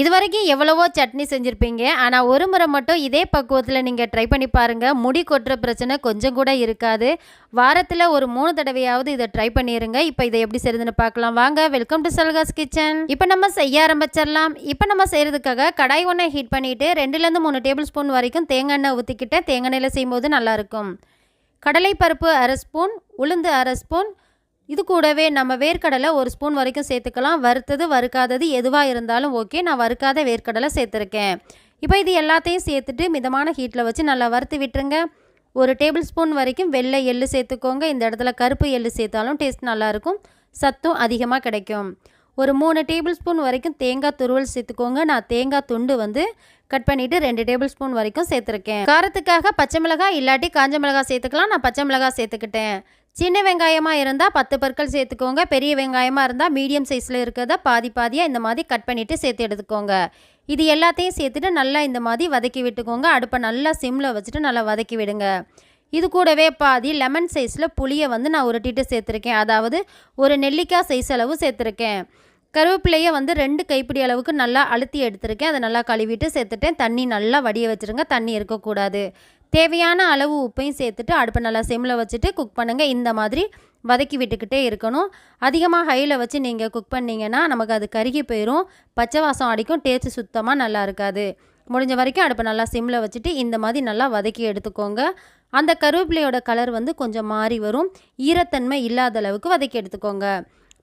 இது வரைக்கும் எவ்வளவோ சட்னி செஞ்சுருப்பீங்க ஆனால் ஒரு முறை மட்டும் இதே பக்குவத்தில் நீங்கள் ட்ரை பண்ணி பாருங்கள் முடி கொட்டுற பிரச்சனை கொஞ்சம் கூட இருக்காது. வாரத்தில் ஒரு மூணு தடவையாவது இதை ட்ரை பண்ணிடுங்க இப்போ இதை எப்படி செய்யுதுன்னு பார்க்கலாம். வாங்க வெல்கம் டு சல்காஸ் கிச்சன் இப்போ நம்ம செய்ய ஆரம்பிச்சிடலாம். இப்போ நம்ம செய்கிறதுக்காக கடாய் ஒன்றை ஹீட் பண்ணிவிட்டு ரெண்டுலேருந்து மூணு டேபிள் ஸ்பூன் வரைக்கும் தேங்காய் எண்ணெய் ஊற்றிக்கிட்டு தேங்காய் எண்ணெயில் செய்யும்போது நல்லாயிருக்கும் கடலைப்பருப்பு அரை ஸ்பூன் உளுந்து அரை ஸ்பூன் இது கூடவே நம்ம வேர்க்கடலை ஒரு ஸ்பூன் வரைக்கும் சேர்த்துக்கலாம். வறுத்தது வறுக்காதது எதுவாக இருந்தாலும் ஓகே. நான் வறுக்காத வேர்க்கடலை சேர்த்துருக்கேன். இப்போ இது எல்லாத்தையும் சேர்த்துட்டு மிதமான ஹீட்டில் வச்சு நல்லா வறுத்து விட்டுருங்க. ஒரு டேபிள் ஸ்பூன் வரைக்கும் வெள்ளை எள்ளு சேர்த்துக்கோங்க. இந்த இடத்துல கருப்பு எள்ளு சேர்த்தாலும் டேஸ்ட் நல்லாயிருக்கும் சத்தும் அதிகமாக கிடைக்கும். ஒரு மூணு டேபிள் ஸ்பூன் வரைக்கும் தேங்காய் துருவல் சேர்த்துக்கோங்க. நான் தேங்காய் துண்டு வந்து கட் பண்ணிவிட்டு ரெண்டு டேபிள் ஸ்பூன் வரைக்கும் சேர்த்துருக்கேன். காரத்துக்காக பச்சை மிளகாய் இல்லாட்டி காஞ்ச மிளகாய் சேர்த்துக்கலாம். நான் பச்சை மிளகாய் சேர்த்துக்கிட்டேன். சின்ன வெங்காயமாக இருந்தால் பத்து பற்கள் சேர்த்துக்கோங்க பெரிய வெங்காயமாக இருந்தால் மீடியம் சைஸில் இருக்கிறத பாதி பாதியாக இந்த மாதிரி கட் பண்ணிவிட்டு சேர்த்து எடுத்துக்கோங்க. இது எல்லாத்தையும் சேர்த்துட்டு நல்லா இந்த மாதிரி வதக்கி விட்டுக்கோங்க. அடுப்பை நல்லா சிம்மில் வச்சுட்டு நல்லா வதக்கி விடுங்க. இது கூடவே பாதி லெமன் சைஸில் புளியை வந்து நான் உருட்டிட்டு சேர்த்துருக்கேன். அதாவது ஒரு நெல்லிக்காய் சைஸ் அளவு சேர்த்துருக்கேன். கருவேப்பிலையை வந்து ரெண்டு கைப்பிடி அளவுக்கு நல்லா அழுத்தி எடுத்திருக்கேன். அதை நல்லா கழுவிட்டு சேர்த்துட்டேன். தண்ணி நல்லா வடிய வச்சுருங்க. தண்ணி இருக்கக்கூடாது. தேவையான அளவு உப்பையும் சேர்த்துட்டு அடுப்பை நல்லா சிம்மில் வச்சுட்டு குக் பண்ணுங்கள் இந்த மாதிரி வதக்கி விட்டுக்கிட்டே இருக்கணும். அதிகமாக ஹையில் வச்சு நீங்கள் குக் பண்ணிங்கன்னா நமக்கு அது கருகி போயிடும் பச்சை வாசம் அடிக்கும். டேஸ்ட்டு சுத்தமாக நல்லா இருக்காது. முடிஞ்ச வரைக்கும் அடுப்பை நல்லா சிம்மில் வச்சுட்டு இந்த மாதிரி நல்லா வதக்கி எடுத்துக்கோங்க. அந்த கருவேப்பிலையோட கலர் வந்து கொஞ்சம் மாறி வரும். ஈரத்தன்மை இல்லாத அளவுக்கு வதக்கி எடுத்துக்கோங்க.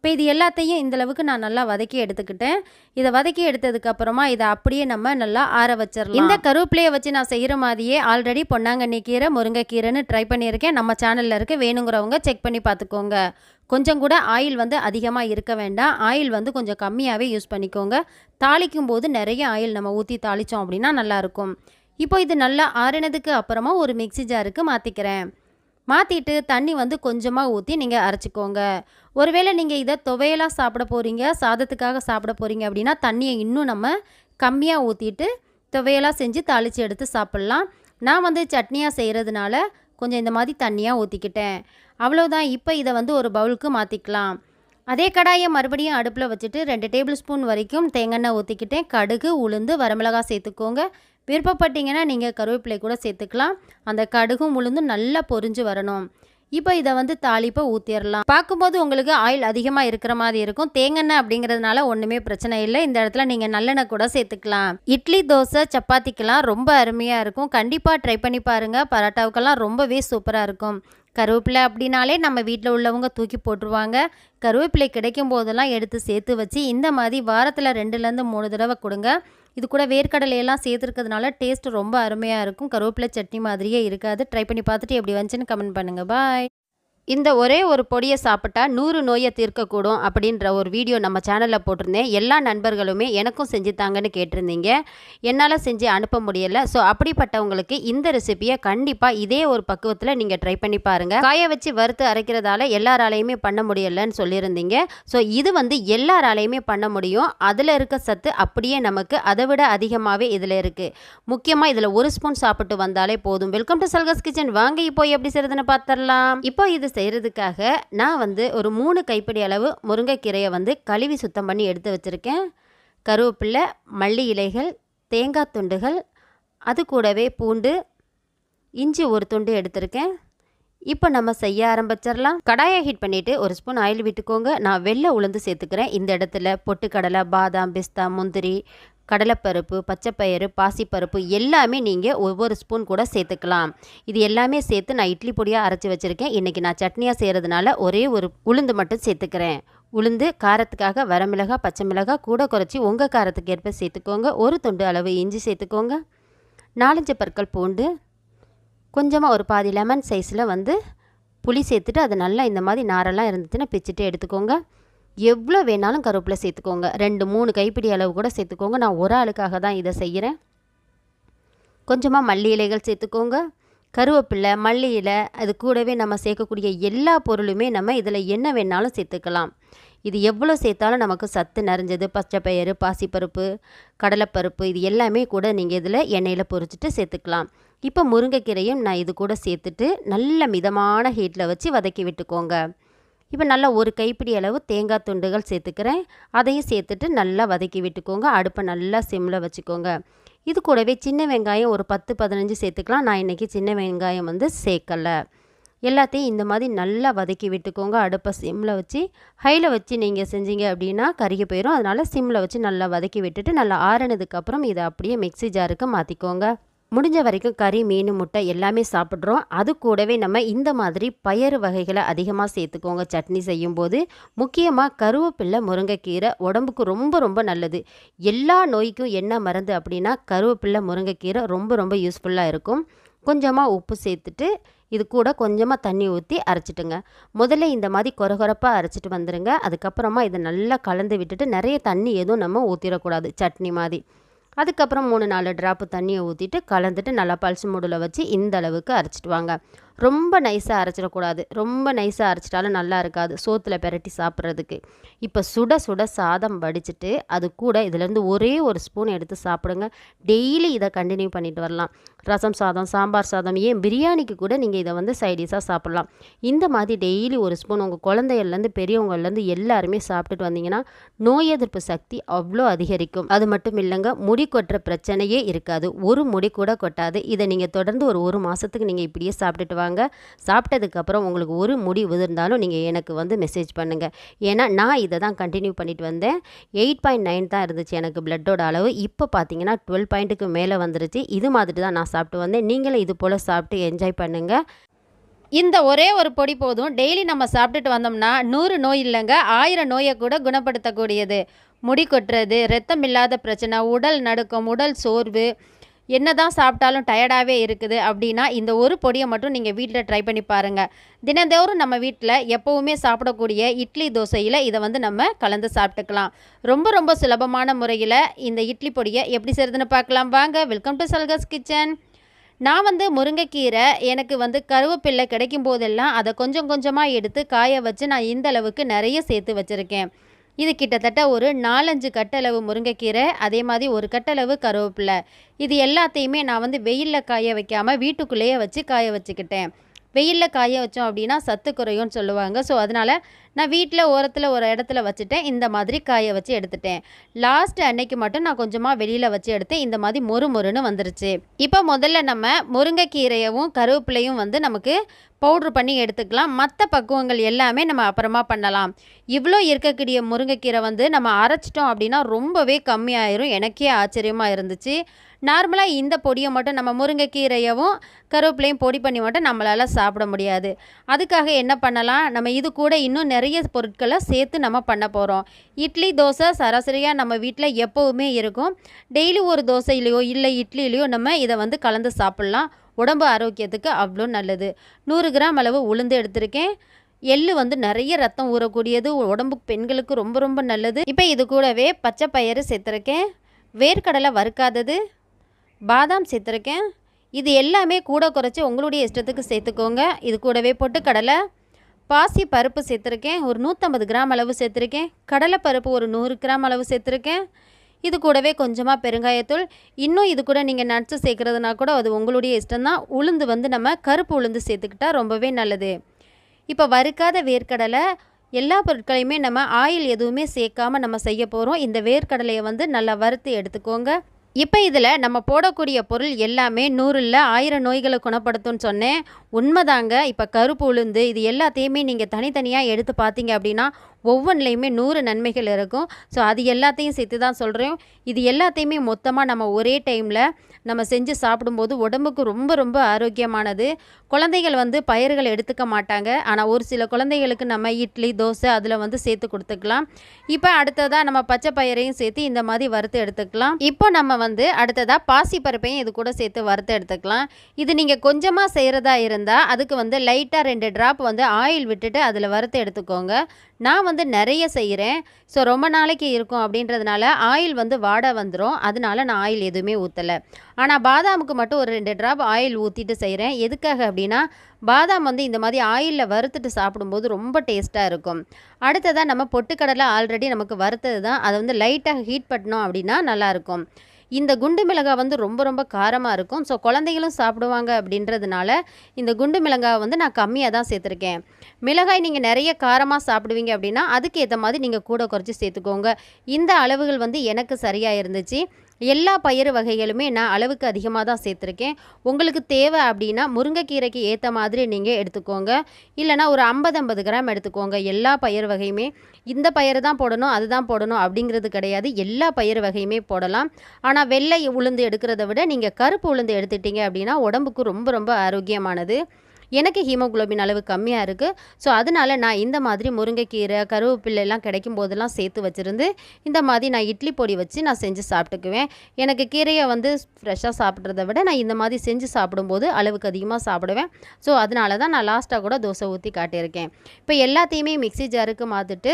இப்போ இது எல்லாத்தையும் இந்தளவுக்கு நான் நல்லா வதக்கி எடுத்துக்கிட்டேன். இதை வதக்கி எடுத்ததுக்கு அப்புறமா இதை அப்படியே நம்ம நல்லா ஆற வச்சிடலாம் இந்த கருவேப்பிலையை வச்சு நான் செய்கிற மாதிரியே ஆல்ரெடி பொன்னாங்கண்ணி கீரை முருங்கைக்கீரைன்னு ட்ரை பண்ணியிருக்கேன். நம்ம சேனலில் இருக்க வேணுங்கிறவங்க செக் பண்ணி பார்த்துக்கோங்க. கொஞ்சம் கூட ஆயில் வந்து அதிகமாக இருக்க வேண்டாம். ஆயில் வந்து கொஞ்சம் கம்மியாகவே யூஸ் பண்ணிக்கோங்க. தாளிக்கும் போது நிறைய ஆயில் நம்ம ஊற்றி தாளித்தோம் அப்படின்னா நல்லாயிருக்கும் இப்போ இது நல்லா ஆறினதுக்கு அப்புறமா ஒரு மிக்சி ஜாருக்கு மாற்றிக்கிறேன் மாற்றிட்டு தண்ணி வந்து கொஞ்சமாக ஊற்றி நீங்கள் அரைச்சிக்கோங்க. ஒருவேளை நீங்கள் இதை துவையலாக சாப்பிட போகிறீங்க சாதத்துக்காக சாப்பிட போகிறீங்க அப்படின்னா தண்ணியை இன்னும் நம்ம கம்மியாக ஊற்றிட்டு துவையலாக செஞ்சு தாளித்து எடுத்து சாப்பிட்லாம். நான் வந்து சட்னியாக செய்கிறதுனால கொஞ்சம் இந்த மாதிரி தண்ணியாக ஊற்றிக்கிட்டேன் அவ்வளோதான் இப்போ இதை வந்து ஒரு பவுலுக்கு மாற்றிக்கலாம் அதே கடாயை மறுபடியும் அடுப்பில் வச்சுட்டு ரெண்டு டேபிள் ஸ்பூன் வரைக்கும் தேங்காய் ஊற்றிக்கிட்டேன் கடுகு உளுந்து வரமிளகாய் சேர்த்துக்கோங்க. விருப்பப்பட்டீங்கன்னா நீங்கள் கருவேப்பிலை கூட சேர்த்துக்கலாம். அந்த கடுகும் உளுந்தும் நல்லா பொரிஞ்சு வரணும். இப்போ இதை வந்து தாளிப்பை ஊற்றிடலாம் பார்க்கும்போது உங்களுக்கு ஆயில் அதிகமாக இருக்கிற மாதிரி இருக்கும். தேங்கெண்ணெய் அப்படிங்கிறதுனால ஒன்றுமே பிரச்சனை இல்லை. இந்த இடத்துல நீங்கள் நல்லெண்ணெய் கூட சேர்த்துக்கலாம். இட்லி தோசை சப்பாத்திக்கெல்லாம் ரொம்ப அருமையாக இருக்கும். கண்டிப்பாக ட்ரை பண்ணி பாருங்கள் பரோட்டாவுக்கெல்லாம் ரொம்பவே சூப்பராக இருக்கும். கருவேப்பிலை அப்படின்னாலே நம்ம வீட்டில் உள்ளவங்க தூக்கி போட்டுருவாங்க. கருவேப்பிலை கிடைக்கும் போதெல்லாம் எடுத்து சேர்த்து வச்சு இந்த மாதிரி வாரத்தில் ரெண்டுலேருந்து மூணு தடவை கொடுங்க. இது கூட வேர்க்கடலையெல்லாம் சேர்த்துருக்கிறதுனால டேஸ்ட் ரொம்ப அருமையாக இருக்கும். கருவேப்பிலை சட்னி மாதிரியே இருக்காது. ட்ரை பண்ணி பார்த்துட்டு எப்படி வந்துச்சுன்னு கமெண்ட் பண்ணுங்கள் பாய் இந்த ஒரே ஒரு பொடியை சாப்பிட்டா நூறு நோயை தீர்க்கக்கூடும் அப்படின்ற ஒரு வீடியோ நம்ம சேனலில் போட்டிருந்தேன். எல்லா நண்பர்களுமே எனக்கும் செஞ்சு தாங்கன்னு கேட்டிருந்தீங்க. என்னால் செஞ்சு அனுப்ப முடியலை. ஸோ அப்படிப்பட்டவங்களுக்கு இந்த ரெசிபியை கண்டிப்பாக இதே ஒரு பக்குவத்தில் நீங்கள் ட்ரை பண்ணி பாருங்கள் காய வச்சு வறுத்து அரைக்கிறதால எல்லாராலையுமே பண்ண முடியலைன்னு சொல்லியிருந்தீங்க. ஸோ இது வந்து எல்லாராலையுமே பண்ண முடியும். அதில் இருக்க சத்து அப்படியே நமக்கு அதை விட அதிகமாகவே இதில் இருக்குது முக்கியமாக இதில் ஒரு ஸ்பூன் சாப்பிட்டு வந்தாலே போதும். வெல்கம் டு சல்கஸ் கிச்சன் வாங்க இப்போ எப்படி செய்கிறதுன்னு பார்த்துடலாம் இப்போ இது செய்கிறதுக்காக நான் வந்து ஒரு மூணு கைப்பிடி அளவு முருங்கைக்கீரையை வந்து கழுவி சுத்தம் பண்ணி எடுத்து வச்சுருக்கேன். கருவேப்பிலை மல்லி இலைகள் தேங்காய் துண்டுகள் அது கூடவே பூண்டு இஞ்சி ஒரு துண்டு எடுத்திருக்கேன். இப்போ நம்ம செய்ய ஆரம்பிச்சிடலாம். கடாயை ஹீட் பண்ணிவிட்டு ஒரு ஸ்பூன் ஆயில் விட்டுக்கோங்க. நான் வெள்ளை உளுந்து சேர்த்துக்கிறேன். இந்த இடத்துல பொட்டுக்கடலை பாதாம் பிஸ்தா முந்திரி கடலைப்பருப்பு பச்சைப்பயிறு பாசிப்பருப்பு எல்லாமே நீங்கள் ஒவ்வொரு ஸ்பூன் கூட சேர்த்துக்கலாம். இது எல்லாமே சேர்த்து நான் இட்லி பொடியாக அரைச்சி வச்சுருக்கேன். இன்றைக்கி நான் சட்னியாக செய்கிறதுனால ஒரே ஒரு உளுந்து மட்டும் சேர்த்துக்கிறேன். உளுந்து காரத்துக்காக வரமிளகா பச்சை மிளகாய் கூட குறைச்சி உங்கள் காரத்துக்கு ஏற்ப சேர்த்துக்கோங்க. ஒரு துண்டு அளவு இஞ்சி சேர்த்துக்கோங்க. நாலஞ்சு பற்கள் பூண்டு. கொஞ்சமாக ஒரு பாதி லெமன் சைஸில் வந்து புளி சேர்த்துட்டு அது நல்லா இந்த மாதிரி நாரெல்லாம் இருந்துச்சுன்னா பிச்சுட்டு எடுத்துக்கோங்க. எவ்வளோ வேணாலும் கருவேப்பிலை சேர்த்துக்கோங்க. ரெண்டு மூணு கைப்பிடி அளவு கூட சேர்த்துக்கோங்க. நான் ஒரு ஆளுக்காக தான் இதை செய்கிறேன் கொஞ்சமாக மல்லி இலைகள் சேர்த்துக்கோங்க. கருவேப்பிலை மல்லி இலை அது கூடவே நம்ம சேர்க்கக்கூடிய எல்லா பொருளுமே நம்ம இதில் என்ன வேணாலும் சேர்த்துக்கலாம். இது எவ்வளோ சேர்த்தாலும் நமக்கு சத்து நிறைஞ்சது. பச்சைப்பயிறு பாசிப்பருப்பு கடலைப்பருப்பு இது எல்லாமே கூட நீங்கள் இதில் எண்ணெயில் பொரிச்சிட்டு சேர்த்துக்கலாம். இப்போ முருங்கைக்கீரையும் நான் இது கூட சேர்த்துட்டு நல்ல மிதமான ஹீட்டில் வச்சு வதக்கி விட்டுக்கோங்க. இப்போ நல்லா ஒரு கைப்பிடி அளவு தேங்காய் துண்டுகள் சேர்த்துக்கிறேன். அதையும் சேர்த்துட்டு நல்லா வதக்கி விட்டுக்கோங்க. அடுப்பை நல்லா சிம்மில் வச்சுக்கோங்க. இது கூடவே சின்ன வெங்காயம் ஒரு பத்து பதினஞ்சு சேர்த்துக்கலாம். நான் இன்றைக்கி சின்ன வெங்காயம் வந்து சேர்க்கலை. எல்லாத்தையும் இந்த மாதிரி நல்லா வதக்கி விட்டுக்கோங்க. அடுப்பை சிம்மில் வச்சு ஹையில் வச்சு நீங்கள் செஞ்சீங்க அப்படின்னா கருகி போயிடும் அதனால் சிம்மில் வச்சு நல்லா வதக்கி விட்டுட்டு நல்லா ஆறினதுக்கப்புறம் இதை அப்படியே மிக்ஸி ஜாருக்கு மாற்றிக்கோங்க முடிஞ்ச வரைக்கும் கறி மீன் முட்டை எல்லாமே சாப்பிட்றோம். அது கூடவே நம்ம இந்த மாதிரி பயறு வகைகளை அதிகமாக சேர்த்துக்கோங்க. சட்னி செய்யும்போது முக்கியமாக கருவேப்பில்லை முருங்கைக்கீரை உடம்புக்கு ரொம்ப ரொம்ப நல்லது. எல்லா நோய்க்கும் என்ன மருந்து அப்படின்னா கருவேப்பில்லை முருங்கைக்கீரை ரொம்ப ரொம்ப யூஸ்ஃபுல்லாக இருக்கும். கொஞ்சமாக உப்பு சேர்த்துட்டு இது கூட கொஞ்சமாக தண்ணி ஊற்றி அரைச்சிட்டுங்க. முதல்ல இந்த மாதிரி கொரகொரப்பாக அரைச்சிட்டு வந்துடுங்க அதுக்கப்புறமா இதை நல்லா கலந்து விட்டுட்டு நிறைய தண்ணி எதுவும் நம்ம ஊற்றிடக்கூடாது சட்னி மாதிரி. அதுக்கப்புறம் மூணு நாலு ட்ராப்பு தண்ணியை ஊற்றிட்டு கலந்துட்டு நல்லா பல்ஸ் மூடில் வச்சு இந்த அளவுக்கு அரைச்சிட்டு வாங்க. ரொம்ப நைஸாக அரைச்சிடக்கூடாது. ரொம்ப நைஸாக அரைச்சிட்டாலும் நல்லா இருக்காது. சோத்தில் பெரட்டி சாப்பிட்றதுக்கு. இப்போ சுட சுட சாதம் வடிச்சிட்டு அது கூட இதுலேருந்து ஒரே ஒரு ஸ்பூன் எடுத்து சாப்பிடுங்க. டெய்லி இதை கண்டினியூ பண்ணிட்டு வரலாம். ரசம் சாதம் சாம்பார் சாதம் ஏன் பிரியாணிக்கு கூட நீங்கள் இதை வந்து சைடிஷாக சாப்பிட்லாம். இந்த மாதிரி டெய்லி ஒரு ஸ்பூன் உங்கள் குழந்தைகள்லேருந்து பெரியவங்கள்லேருந்து எல்லாருமே சாப்பிட்டுட்டு வந்தீங்கன்னா நோய் எதிர்ப்பு சக்தி அவ்வளோ அதிகரிக்கும். அது மட்டும் இல்லைங்க முடி கொட்டுற பிரச்சனையே இருக்காது. ஒரு முடி கூட கொட்டாது. இதை நீங்கள் தொடர்ந்து ஒரு ஒரு மாதத்துக்கு நீங்கள் இப்படியே சாப்பிட்டுட்டு வாங்க சாப்பிட்டதுக்கப்புறம் உங்களுக்கு ஒரு முடி உதிர்ந்தாலும் நீங்கள் எனக்கு வந்து மெசேஜ் பண்ணுங்கள் ஏன்னா நான் இதை தான் கண்டினியூ பண்ணிட்டு வந்தேன். எயிட் பாயிண்ட் நைன் தான் இருந்துச்சு எனக்கு பிளட்டோட அளவு. இப்போ பார்த்தீங்கன்னா டுவெல் பாயிண்ட்டுக்கு மேலே வந்துருச்சு. இது மாதிரி தான் நான் சாப்பிட்டு வந்தேன். நீங்களும் இது போல் சாப்பிட்டு என்ஜாய் பண்ணுங்கள் இந்த ஒரே ஒரு பொடி போதும். டெய்லி நம்ம சாப்பிட்டுட்டு வந்தோம்னா நூறு நோய் இல்லைங்க. ஆயிரம் நோயை கூட குணப்படுத்தக்கூடியது. முடி கொட்டுறது ரத்தம் இல்லாத பிரச்சனை உடல் நடுக்கம் உடல் சோர்வு என்னதான் சாப்பிட்டாலும் டயர்டாகவே இருக்குது அப்படின்னா இந்த ஒரு பொடியை மட்டும் நீங்கள் வீட்டில் ட்ரை பண்ணி பாருங்கள் தினந்தோறும் நம்ம வீட்டில் எப்போவுமே சாப்பிடக்கூடிய இட்லி தோசையில் இதை வந்து நம்ம கலந்து சாப்பிட்டுக்கலாம். ரொம்ப ரொம்ப சுலபமான முறையில் இந்த இட்லி பொடியை எப்படி செய்கிறதுன்னு பார்க்கலாம். வாங்க வெல்கம் டு சல்கஸ் கிச்சன் நான் வந்து முருங்கைக்கீரை எனக்கு வந்து கருவேப்பில்லை கிடைக்கும் போதெல்லாம் அதை கொஞ்சம் கொஞ்சமாக எடுத்து காய வச்சு நான் இந்த அளவுக்கு நிறைய சேர்த்து வச்சுருக்கேன். இது கிட்டத்தட்ட ஒரு நாலஞ்சு கட்டளவு முருங்கைக்கீரை அதே மாதிரி ஒரு கட்டளவு கருவேப்பிலை. இது எல்லாத்தையுமே நான் வந்து வெயிலில் காய வைக்காமல் வீட்டுக்குள்ளேயே வச்சு காய வச்சுக்கிட்டேன். வெயிலில் காய வச்சோம் அப்படின்னா சத்து குறையும்னு சொல்லுவாங்க. ஸோ அதனால் நான் வீட்டில் ஓரத்தில் ஒரு இடத்துல வச்சுட்டேன். இந்த மாதிரி காய வச்சு எடுத்துட்டேன். லாஸ்ட் அன்னைக்கு மட்டும் நான் கொஞ்சமாக வெளியில் வச்சு எடுத்தேன். இந்த மாதிரி மொறு மொறுன்னு வந்துருச்சு. இப்போ முதல்ல நம்ம முருங்கைக்கீரையவும் கருவேப்பிலையும் வந்து நமக்கு பவுட்ரு பண்ணி எடுத்துக்கலாம். மற்ற பக்குவங்கள் எல்லாமே நம்ம அப்புறமா பண்ணலாம். இவ்வளோ இருக்கக்கூடிய முருங்கைக்கீரை வந்து நம்ம அரைச்சிட்டோம் அப்படின்னா ரொம்பவே கம்மியாயிரும். எனக்கே ஆச்சரியமாக இருந்துச்சு. நார்மலாக இந்த பொடியை மட்டும் நம்ம முருங்கைக்கீரையவும் கருவேப்பிலையும் பொடி பண்ணி மட்டும் நம்மளால் சாப்பிட முடியாது. அதுக்காக என்ன பண்ணலாம்? நம்ம இது கூட இன்னும் நிறைய பொருட்களை சேர்த்து நம்ம பண்ண போகிறோம் இட்லி தோசை சராசரியாக நம்ம வீட்டில் எப்போவுமே இருக்கும். டெய்லி ஒரு தோசையிலையோ இல்லை இட்லியிலையோ நம்ம இதை வந்து கலந்து சாப்பிட்லாம். உடம்பு ஆரோக்கியத்துக்கு அவ்வளோ நல்லது. நூறு கிராம் அளவு உளுந்து எடுத்திருக்கேன். எள்ளு வந்து நிறைய ரத்தம் ஊறக்கூடியது. உடம்புக்கு பெண்களுக்கு ரொம்ப ரொம்ப நல்லது. இப்போ இது கூடவே பச்சை பயிறு சேர்த்துருக்கேன். வேர்க்கடலை வறுக்காதது. பாதாம் சேர்த்துருக்கேன். இது எல்லாமே கூட குறைச்சி உங்களுடைய இஷ்டத்துக்கு சேர்த்துக்கோங்க. இது கூடவே பொட்டுக்கடலை பாசி பருப்பு சேர்த்துருக்கேன். ஒரு நூற்றம்பது கிராம் அளவு சேர்த்துருக்கேன். கடலை பருப்பு ஒரு நூறு கிராம் அளவு சேர்த்துருக்கேன். இது கூடவே கொஞ்சமாக பெருங்காயத்தூள். இன்னும் இது கூட நீங்கள் நட்ஸு சேர்க்குறதுனா கூட அது உங்களுடைய இஷ்டம்தான். உளுந்து வந்து நம்ம கருப்பு உளுந்து சேர்த்துக்கிட்டா ரொம்பவே நல்லது. இப்போ வறுக்காத வேர்க்கடலை. எல்லா பொருட்களையுமே நம்ம ஆயில் எதுவுமே சேர்க்காம நம்ம செய்ய போகிறோம் இந்த வேர்க்கடலையை வந்து நல்லா வறுத்து எடுத்துக்கோங்க. இப்போ இதில் நம்ம போடக்கூடிய பொருள் எல்லாமே நூறில் ஆயிரம் நோய்களை குணப்படுத்தும்னு சொன்னேன். உண்மைதாங்க. இப்போ கருப்பு உளுந்து இது எல்லாத்தையுமே நீங்கள் தனித்தனியாக எடுத்து பார்த்தீங்க அப்படின்னா ஒவ்வொன்றிலையுமே நூறு நன்மைகள் இருக்கும். ஸோ அது எல்லாத்தையும் சேர்த்து தான் சொல்கிறேன் இது எல்லாத்தையுமே மொத்தமாக நம்ம ஒரே டைமில் நம்ம செஞ்சு சாப்பிடும்போது உடம்புக்கு ரொம்ப ரொம்ப ஆரோக்கியமானது. குழந்தைகள் வந்து பயிர்கள் எடுத்துக்க மாட்டாங்க. ஆனால் ஒரு சில குழந்தைகளுக்கு நம்ம இட்லி தோசை அதில் வந்து சேர்த்து கொடுத்துக்கலாம். இப்போ அடுத்ததாக நம்ம பச்சை பயிரையும் சேர்த்து இந்த மாதிரி வறுத்து எடுத்துக்கலாம். இப்போ நம்ம வந்து அடுத்ததாக பாசி பருப்பையும் இது கூட சேர்த்து வறுத்து எடுத்துக்கலாம். இது நீங்கள் கொஞ்சமாக செய்கிறதா இருந்தால் அதுக்கு வந்து லைட்டாக ரெண்டு ட்ராப் வந்து ஆயில் விட்டுட்டு அதில் வறுத்து எடுத்துக்கோங்க. நான் வந்து நிறைய செய்கிறேன். ஸோ ரொம்ப நாளைக்கு இருக்கும் அப்படின்றதுனால ஆயில் வந்து வாட வந்துடும் அதனால நான் ஆயில் எதுவுமே ஊற்றலை ஆனால் பாதாமுக்கு மட்டும் ஒரு ரெண்டு ட்ராப் ஆயில் ஊற்றிட்டு செய்கிறேன். எதுக்காக அப்படின்னா பாதாம் வந்து இந்த மாதிரி ஆயிலில் வறுத்துட்டு சாப்பிடும்போது ரொம்ப டேஸ்ட்டாக இருக்கும். அடுத்ததாக நம்ம பொட்டுக்கடலை ஆல்ரெடி நமக்கு வறுத்தது தான். அதை வந்து லைட்டாக ஹீட் பண்ணோம் அப்படின்னா நல்லாயிருக்கும் இந்த குண்டு மிளகாய் வந்து ரொம்ப ரொம்ப காரமாக இருக்கும். ஸோ குழந்தைகளும் சாப்பிடுவாங்க அப்படின்றதுனால இந்த குண்டு மிளகாய் வந்து நான் கம்மியாக தான் சேர்த்துருக்கேன். மிளகாய் நீங்கள் நிறைய காரமாக சாப்பிடுவீங்க அப்படின்னா அதுக்கு ஏற்ற மாதிரி நீங்கள் கூட குறைச்சி சேர்த்துக்கோங்க. இந்த அளவுகள் வந்து எனக்கு சரியாக இருந்துச்சு. எல்லா பயிர் வகைகளுமே நான் அளவுக்கு அதிகமாக தான் சேர்த்துருக்கேன். உங்களுக்கு தேவை அப்படின்னா முருங்கைக்கீரைக்கு ஏற்ற மாதிரி நீங்கள் எடுத்துக்கோங்க. இல்லைனா ஒரு ஐம்பது ஐம்பது கிராம் எடுத்துக்கோங்க. எல்லா பயிர் வகையுமே இந்த பயிர் தான் போடணும் அதுதான் போடணும் அப்படிங்கிறது கிடையாது. எல்லா பயிர் வகையுமே போடலாம். ஆனால் வெள்ளை உளுந்து எடுக்கிறத விட நீங்கள் கருப்பு உளுந்து எடுத்துட்டீங்க அப்படின்னா உடம்புக்கு ரொம்ப ரொம்ப ஆரோக்கியமானது. எனக்கு ஹீமோகுளோபின் அளவு கம்மியாக இருக்குது ஸோ அதனால நான் இந்த மாதிரி முருங்கைக்கீரை கருவேப்பிலை கிடைக்கும் போதெல்லாம் சேர்த்து வச்சுருந்து இந்த மாதிரி நான் இட்லி பொடி வச்சு நான் செஞ்சு சாப்பிட்டுக்குவேன். எனக்கு கீரையை வந்து ஃப்ரெஷ்ஷாக சாப்பிட்றத விட நான் இந்த மாதிரி செஞ்சு சாப்பிடும்போது அளவுக்கு அதிகமாக சாப்பிடுவேன். ஸோ அதனால தான் நான் லாஸ்ட்டாக கூட தோசை ஊற்றி காட்டியிருக்கேன். இப்போ எல்லாத்தையுமே மிக்ஸி ஜாருக்கு மாற்றிட்டு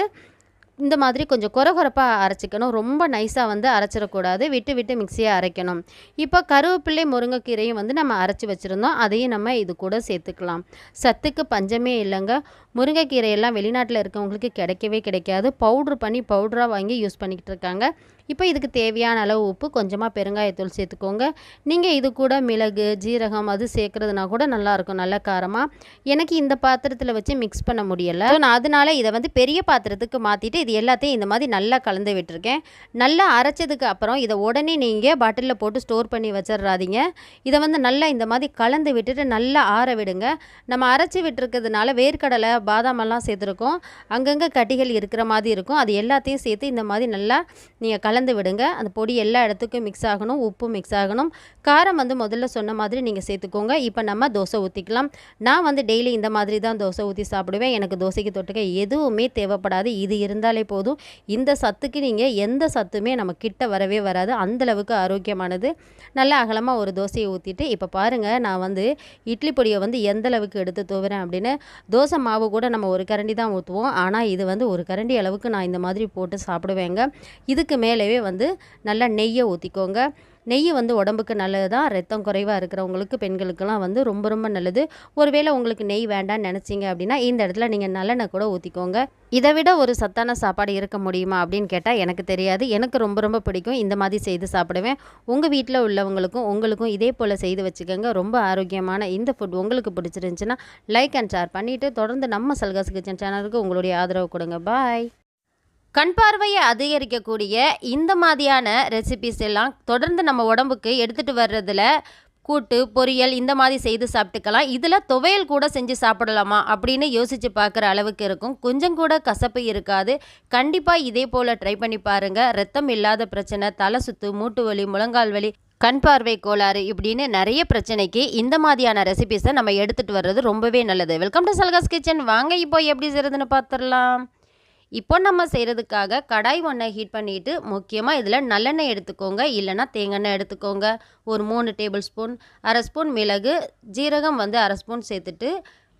இந்த மாதிரி கொஞ்சம் குறகுறப்பாக அரைச்சிக்கணும். ரொம்ப நைஸாக வந்து அரைச்சிடக்கூடாது. விட்டு விட்டு மிக்சியை அரைக்கணும். இப்போ கருவேப்பிள்ளை முருங்கைக்கீரையும் வந்து நம்ம அரைச்சி வச்சுருந்தோம். அதையும் நம்ம இது கூட சேர்த்துக்கலாம். சத்துக்கு பஞ்சமே இல்லைங்க. முருங்கைக்கீரையெல்லாம் வெளிநாட்டில் இருக்கவங்களுக்கு கிடைக்கவே கிடைக்காது. பவுட்ரு பண்ணி பவுடராக வாங்கி யூஸ் பண்ணிக்கிட்டு இருக்காங்க. இப்போ இதுக்கு தேவையான அளவு உப்பு கொஞ்சமாக பெருங்காயத்தூள் சேர்த்துக்கோங்க. நீங்கள் இது கூட மிளகு ஜீரகம் அது சேர்க்குறதுனா கூட நல்லாயிருக்கும் நல்ல காரமாக எனக்கு இந்த பாத்திரத்தில் வச்சு மிக்ஸ் பண்ண முடியலை. ஸோ நான் அதனால் இதை வந்து பெரிய பாத்திரத்துக்கு மாற்றிட்டு இது எல்லாத்தையும் இந்த மாதிரி நல்லா கலந்து விட்டுருக்கேன். நல்லா அரைச்சதுக்கு அப்புறம் இதை உடனே நீங்கள் பாட்டிலில் போட்டு ஸ்டோர் பண்ணி வச்சிடுறாதீங்க இதை வந்து நல்லா இந்த மாதிரி கலந்து விட்டுட்டு நல்லா ஆற விடுங்க. நம்ம அரைச்சி விட்டுருக்கிறதுனால வேர்க்கடலை பாதாமெல்லாம் சேர்த்துருக்கோம். அங்கங்கே கட்டிகள் இருக்கிற மாதிரி இருக்கும். அது எல்லாத்தையும் சேர்த்து இந்த மாதிரி நல்லா நீங்கள் கலந்து விடுங்க. அந்த பொடி எல்லா இடத்துக்கும் மிக்ஸ் ஆகணும். உப்பு மிக்ஸ் ஆகணும். காரம் வந்து முதல்ல சொன்ன மாதிரி நீங்கள் சேர்த்துக்கோங்க. இப்போ நம்ம தோசை ஊற்றிக்கலாம் நான் வந்து டெய்லி இந்த மாதிரி தான் தோசை ஊற்றி சாப்பிடுவேன். எனக்கு தோசைக்கு தொட்டுக்க எதுவுமே தேவைப்படாது. இது இருந்தாலே போதும். இந்த சத்துக்கு நீங்கள் எந்த சத்துமே நம்ம கிட்ட வரவே வராது. அந்தளவுக்கு ஆரோக்கியமானது. நல்லா அகலமாக ஒரு தோசையை ஊற்றிட்டு இப்போ பாருங்கள் நான் வந்து இட்லி பொடியை வந்து எந்த அளவுக்கு எடுத்து தூவுறேன் அப்படின்னு. தோசை மாவு கூட நம்ம ஒரு கரண்டி தான் ஊற்றுவோம் ஆனால் இது வந்து ஒரு கரண்டி அளவுக்கு நான் இந்த மாதிரி போட்டு சாப்பிடுவேங்க. இதுக்கு மேலே மேலவே வந்து நல்லா நெய்யை ஊற்றிக்கோங்க நெய் வந்து உடம்புக்கு நல்லது தான் ரத்தம் குறைவாக இருக்கிறவங்களுக்கு பெண்களுக்கெல்லாம் வந்து ரொம்ப ரொம்ப நல்லது. ஒருவேளை உங்களுக்கு நெய் வேண்டாம்னு நினச்சிங்க அப்படின்னா இந்த இடத்துல நீங்கள் நல்லெண்ணெய் கூட ஊற்றிக்கோங்க இதை விட ஒரு சத்தான சாப்பாடு இருக்க முடியுமா அப்படின்னு கேட்டால் எனக்கு தெரியாது. எனக்கு ரொம்ப ரொம்ப பிடிக்கும். இந்த மாதிரி செய்து சாப்பிடுவேன். உங்கள் வீட்டில் உள்ளவங்களுக்கும் உங்களுக்கும் இதே போல் செய்து வச்சுக்கோங்க. ரொம்ப ஆரோக்கியமான இந்த ஃபுட் உங்களுக்கு பிடிச்சிருந்துச்சுன்னா லைக் அண்ட் ஷேர் பண்ணிவிட்டு தொடர்ந்து நம்ம சல்காஸ் கிச்சன் சேனலுக்கு உங்களுடைய ஆதரவு கொடுங்க. பாய் கண் பார்வையை அதிகரிக்கக்கூடிய இந்த மாதிரியான ரெசிபிஸ் எல்லாம் தொடர்ந்து நம்ம உடம்புக்கு எடுத்துகிட்டு வர்றதுல கூட்டு பொரியல் இந்த மாதிரி செய்து சாப்பிட்டுக்கலாம். இதில் துவையல் கூட செஞ்சு சாப்பிடலாமா அப்படின்னு யோசித்து பார்க்குற அளவுக்கு இருக்கும். கொஞ்சம் கூட கசப்பு இருக்காது. கண்டிப்பாக இதே போல் ட்ரை பண்ணி பாருங்கள் ரத்தம் இல்லாத பிரச்சனை தலை சுத்து மூட்டு வலி முழங்கால் வலி கண் பார்வை கோளாறு இப்படின்னு நிறைய பிரச்சனைக்கு இந்த மாதிரியான ரெசிபிஸை நம்ம எடுத்துகிட்டு வர்றது ரொம்பவே நல்லது. வெல்கம் டு சல்காஸ் கிச்சன் வாங்க இப்போ எப்படி செய்கிறதுன்னு பார்த்துடலாம். இப்போ நம்ம செய்கிறதுக்காக கடாய் ஒன்றை ஹீட் பண்ணிவிட்டு முக்கியமாக இதில் நல்லெண்ணெய் எடுத்துக்கோங்க. இல்லைன்னா தேங்காய் எடுத்துக்கோங்க. ஒரு மூணு டேபிள் ஸ்பூன் அரை ஸ்பூன் மிளகு ஜீரகம் வந்து அரை ஸ்பூன் சேர்த்துட்டு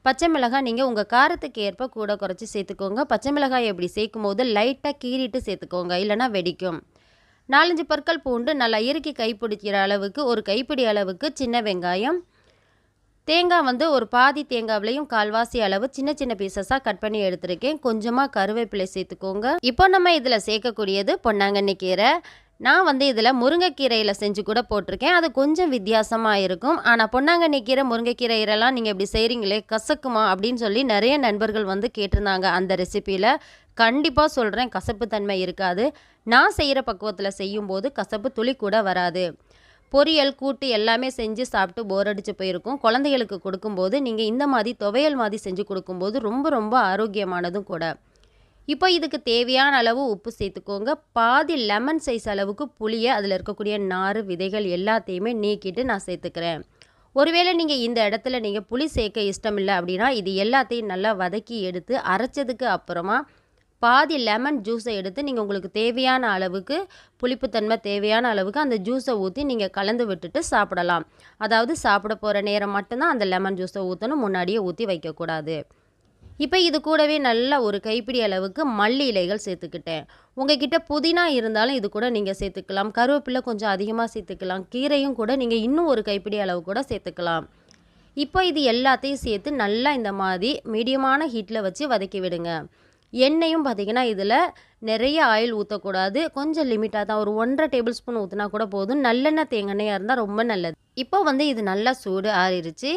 பச்சை மிளகாய் நீங்கள் உங்கள் காரத்துக்கு ஏற்ப கூட குறைச்சி சேர்த்துக்கோங்க. பச்சை மிளகாய் எப்படி சேர்க்கும் போது லைட்டாக கீறிட்டு சேர்த்துக்கோங்க. இல்லைன்னா வெடிக்கும். நாலஞ்சு பற்கள் பூண்டு நல்லா இறுக்கி கைப்பிடிக்கிற அளவுக்கு ஒரு கைப்பிடி அளவுக்கு சின்ன வெங்காயம் தேங்காய் வந்து ஒரு பாதி தேங்காவிலையும் கால்வாசி அளவு சின்ன சின்ன பீசஸாக கட் பண்ணி எடுத்திருக்கேன். கொஞ்சமாக கருவேப்பிலை சேர்த்துக்கோங்க. இப்போ நம்ம இதில் சேர்க்கக்கூடியது பொன்னாங்கண்ணி கீரை. நான் வந்து இதில் முருங்கைக்கீரையில் செஞ்சு கூட போட்டிருக்கேன். அது கொஞ்சம் வித்தியாசமாக இருக்கும். ஆனால் பொன்னாங்கண்ணி கீரை முருங்கைக்கீரையிலலாம் நீங்கள் இப்படி செய்கிறீங்களே கசக்குமா அப்படின்னு சொல்லி நிறைய நண்பர்கள் வந்து கேட்டிருந்தாங்க அந்த ரெசிப்பியில் கண்டிப்பாக சொல்கிறேன் கசப்பு தன்மை இருக்காது. நான் செய்கிற பக்குவத்தில் செய்யும்போது கசப்பு துளி கூட வராது. பொரியல் கூட்டு எல்லாமே செஞ்சு சாப்பிட்டு போர் அடித்து போயிருக்கும். குழந்தைகளுக்கு கொடுக்கும்போது நீங்கள் இந்த மாதிரி துவையல் மாதிரி செஞ்சு கொடுக்கும்போது ரொம்ப ரொம்ப ஆரோக்கியமானதும் கூட. இப்போ இதுக்கு தேவையான அளவு உப்பு சேர்த்துக்கோங்க. பாதி லெமன் சைஸ் அளவுக்கு புளியை அதில் இருக்கக்கூடிய நாறு விதைகள் எல்லாத்தையுமே நீக்கிட்டு நான் சேர்த்துக்கிறேன். ஒருவேளை நீங்கள் இந்த இடத்துல நீங்கள் புளி சேர்க்க இஷ்டம் இல்லை அப்படின்னா இது எல்லாத்தையும் நல்லா வதக்கி எடுத்து அரைச்சதுக்கு அப்புறமா பாதி லெமன் ஜூஸை எடுத்து நீங்கள் உங்களுக்கு தேவையான அளவுக்கு புளிப்புத்தன்மை தேவையான அளவுக்கு அந்த ஜூஸை ஊற்றி நீங்கள் கலந்து விட்டுட்டு சாப்பிடலாம். அதாவது சாப்பிட போகிற நேரம் மட்டும்தான் அந்த லெமன் ஜூஸை ஊற்றணும் முன்னாடியே ஊற்றி வைக்கக்கூடாது. இப்போ இது கூடவே நல்லா ஒரு கைப்பிடி அளவுக்கு மல்லி இலைகள் சேர்த்துக்கிட்டேன். உங்ககிட்ட புதினா இருந்தாலும் இது கூட நீங்கள் சேர்த்துக்கலாம். கருவேப்பிலை கொஞ்சம் அதிகமாக சேர்த்துக்கலாம். கீரையும் கூட நீங்கள் இன்னும் ஒரு கைப்பிடி அளவு கூட சேர்த்துக்கலாம். இப்போ இது எல்லாத்தையும் சேர்த்து நல்லா இந்த மாதிரி மீடியமான ஹீட்டில் வச்சு வதக்கி விடுங்க. எண்ணெயும் பார்த்திங்கன்னா இதில் நிறைய ஆயில் ஊற்றக்கூடாது. கொஞ்சம் லிமிட்டாக தான். ஒரு ஒன்றரை டேபிள் ஸ்பூன் ஊற்றினா கூட போதும். நல்லெண்ணெய் தேங்காய் இருந்தால் ரொம்ப நல்லது. இப்போ வந்து இது நல்லா சூடு ஆறிடுச்சு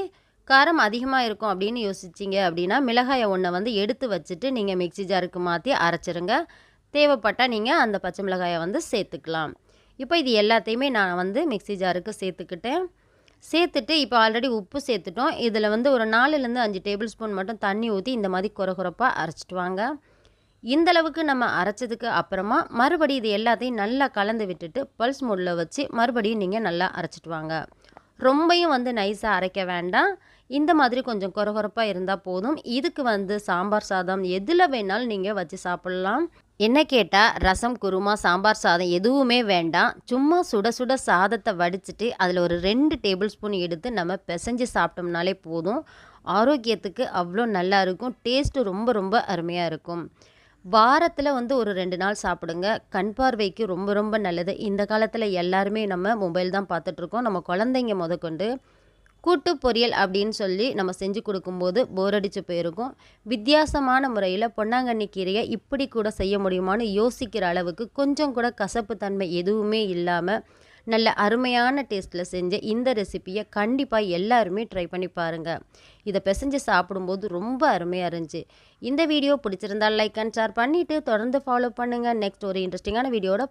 காரம் அதிகமாக இருக்கும் அப்படின்னு யோசிச்சிங்க அப்படின்னா மிளகாயை ஒன்றை வந்து எடுத்து வச்சுட்டு நீங்கள் மிக்ஸி ஜாருக்கு மாற்றி அரைச்சிருங்க. தேவைப்பட்டால் நீங்கள் அந்த பச்சை மிளகாயை வந்து சேர்த்துக்கலாம். இப்போ இது எல்லாத்தையுமே நான் வந்து மிக்ஸி ஜாருக்கு சேர்த்துக்கிட்டேன். சேர்த்துட்டு இப்போ ஆல்ரெடி உப்பு சேர்த்துட்டோம். இதில் வந்து ஒரு நாலுலேருந்து அஞ்சு டேபிள் ஸ்பூன் மட்டும் தண்ணி ஊற்றி இந்த மாதிரி குறகுறப்பாக அரைச்சிட்டு வாங்க. இந்தளவுக்கு நம்ம அரைச்சதுக்கு அப்புறமா மறுபடியும் இது எல்லாத்தையும் நல்லா கலந்து விட்டுட்டு பல்ஸ் மோடில் வச்சு மறுபடியும் நீங்கள் நல்லா அரைச்சிட்டு வாங்க. ரொம்பையும் வந்து நைஸாக அரைக்க வேண்டாம். இந்த மாதிரி கொஞ்சம் குறகுறப்பாக இருந்தால் போதும். இதுக்கு வந்து சாம்பார் சாதம் எதில் வேணாலும் நீங்கள் வச்சு சாப்பிட்லாம். என்ன கேட்டால் ரசம் குருமா சாம்பார் சாதம் எதுவுமே வேண்டாம். சும்மா சுட சுட சாதத்தை வடிச்சிட்டு அதில் ஒரு ரெண்டு டேபிள் ஸ்பூன் எடுத்து நம்ம பிசைஞ்சு சாப்பிட்டோம்னாலே போதும். ஆரோக்கியத்துக்கு அவ்வளோ நல்லா இருக்கும். டேஸ்ட்டு ரொம்ப ரொம்ப அருமையாக இருக்கும். வாரத்தில் வந்து ஒரு ரெண்டு நாள் சாப்பிடுங்க. கண் பார்வைக்கு ரொம்ப ரொம்ப நல்லது. இந்த காலத்தில் எல்லாருமே நம்ம மொபைல் தான் பார்த்துட்ருக்கோம் நம்ம குழந்தைங்க முதற்கொண்டு கூட்டு பொரியல் அப்படின்னு சொல்லி நம்ம செஞ்சு கொடுக்கும்போது போர் அடிச்சு போயிருக்கும். வித்தியாசமான முறையில் பொன்னாங்கண்ணி கீரையை இப்படி கூட செய்ய முடியுமான்னு யோசிக்கிற அளவுக்கு கொஞ்சம் கூட கசப்பு தன்மை எதுவுமே இல்லாமல் நல்ல அருமையான டேஸ்ட்டில் செஞ்ச இந்த ரெசிப்பியை கண்டிப்பாக எல்லாருமே ட்ரை பண்ணி பாருங்கள் இதை பிசைஞ்சு சாப்பிடும்போது ரொம்ப அருமையாக இருந்துச்சு. இந்த வீடியோ பிடிச்சிருந்தா லைக் அண்ட் ஷேர் பண்ணிவிட்டு தொடர்ந்து ஃபாலோ பண்ணுங்கள் நெக்ஸ்ட் ஒரு இன்ட்ரெஸ்டிங்கான வீடியோட